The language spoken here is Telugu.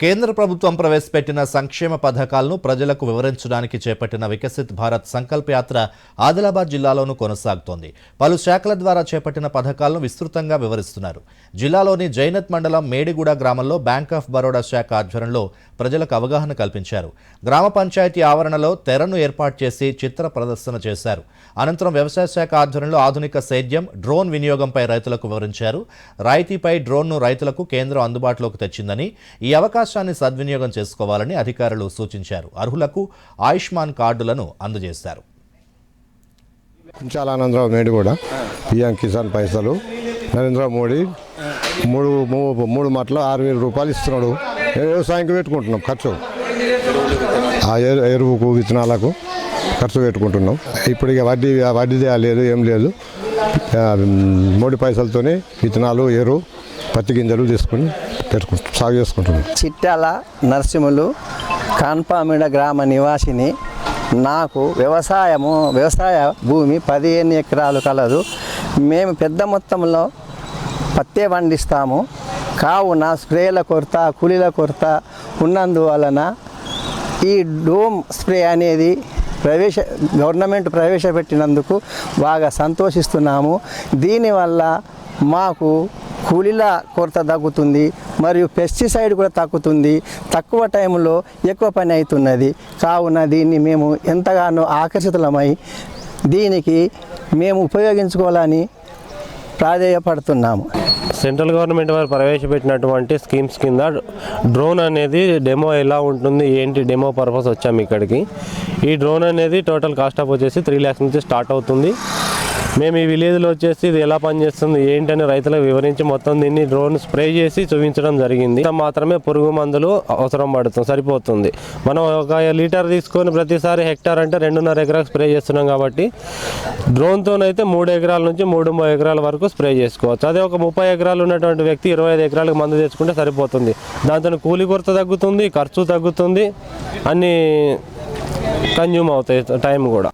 కేంద్ర ప్రభుత్వం ప్రవేశపెట్టిన సంక్షేమ పథకాలను ప్రజలకు వివరించడానికి చేపట్టిన వికసిత్ భారత్ సంకల్ప యాత్ర ఆదిలాబాద్ జిల్లాలోనూ కొనసాగుతోంది. పలు శాఖల ద్వారా చేపట్టిన పథకాలను విస్తృతంగా వివరిస్తున్నారు. జిల్లాలోని జైనత్ మండలం మేడిగూడ గ్రామంలో బ్యాంక్ ఆఫ్ బరోడా శాఖ ఆధ్వర్యంలో ప్రజలకు అవగాహన కల్పించారు. గ్రామ పంచాయతీ ఆవరణలో తెరను ఏర్పాటు చేసి చిత్ర ప్రదర్శన చేశారు. అనంతరం వ్యవసాయ శాఖ ఆధ్వర్యంలో ఆధునిక సేద్యం డ్రోన్ వినియోగంపై రైతులకు వివరించారు. రాయితీపై డ్రోన్ను రైతులకు కేంద్రం అందుబాటులోకి తెచ్చిందని ఈ అవకాశాన్ని సద్వినియోగం చేసుకోవాలని అధికారులు సూచించారు. అర్హులకు ఆయుష్మాన్ కార్డులను అందజేశారు. కుంచాల ఆనందరావు నేడు కూడా పిఎం కిసాన్ పైసలు. నరేంద్ర మోడీ మూడు మూడు మాటలు ఆరు వేల రూపాయలు ఇస్తున్నాడు. వ్యవసాయంకి పెట్టుకుంటున్నాం ఖర్చు. ఆ ఎరు- ఎరువుకు విత్తనాలకు ఖర్చు పెట్టుకుంటున్నాం. ఇప్పుడు ఇక వడ్డీ వడ్డీ లేదు ఏం లేదు. ఆ, మోడీ పైసలతోనే విత్తనాలు ఎరువు పత్తి గింజలు తీసుకుని పెట్టుకుంటాం సాగు చేసుకుంటున్నాం చిట్టాల నరసింహులు కాన్పామిడ గ్రామ నివాసిని నాకు వ్యవసాయము వ్యవసాయ భూమి పదిహేను ఎకరాలు కలదు. మేము పెద్ద మొత్తంలో పత్తే పండిస్తాము. కావున స్ప్రేల కొరత కూలీల కొరత ఉన్నందువలన ఈ డోమ్ స్ప్రే అనేది ప్రవేశ గవర్నమెంట్ ప్రవేశపెట్టినందుకు బాగా సంతోషిస్తున్నాము. దీనివల్ల మాకు కూలీల కొరత తగ్గుతుంది మరియు పెస్టిసైడ్ కూడా తగ్గుతుంది. తక్కువ టైంలో ఎక్కువ పని అవుతున్నది. కావున దీన్ని మేము ఎంతగానో ఆకర్షితులమై దీనికి మేము ఉపయోగించుకోవాలని ప్రాధేయపడుతున్నాము. సెంట్రల్ గవర్నమెంట్ వారు ప్రవేశపెట్టినటువంటి స్కీమ్స్ కింద డ్రోన్ అనేది డెమో ఎలా ఉంటుంది ఏంటి డెమో పర్పస్ వచ్చాము ఇక్కడికి. ఈ డ్రోన్ అనేది టోటల్ కాస్ట్ ఆఫ్ వచ్చేసి త్రీ ల్యాక్స్ నుంచి స్టార్ట్ అవుతుంది. మేము ఈ విలేజ్లో వచ్చేసి ఇది ఎలా పనిచేస్తుంది ఏంటని రైతులకు వివరించి మొత్తం దీన్ని డ్రోన్ స్ప్రే చేసి చూపించడం జరిగింది. మాత్రమే పురుగు మందులు అవసరం పడుతుంది సరిపోతుంది. మనం ఒక లీటర్ తీసుకొని ప్రతిసారి హెక్టార్ అంటే రెండున్నర ఎకరాలు స్ప్రే చేస్తున్నాం కాబట్టి డ్రోన్తోనైతే మూడు ఎకరాల నుంచి మూడు మూడు ఎకరాల వరకు స్ప్రే చేసుకోవచ్చు. అదే ఒక ముప్పై ఎకరాలు ఉన్నటువంటి వ్యక్తి ఇరవై ఐదు ఎకరాలకు మందు తెచ్చుకుంటే సరిపోతుంది. దాంతో కూలి కొరత తగ్గుతుంది ఖర్చు తగ్గుతుంది అన్నీ కన్జ్యూమ్ అవుతాయి టైం కూడా.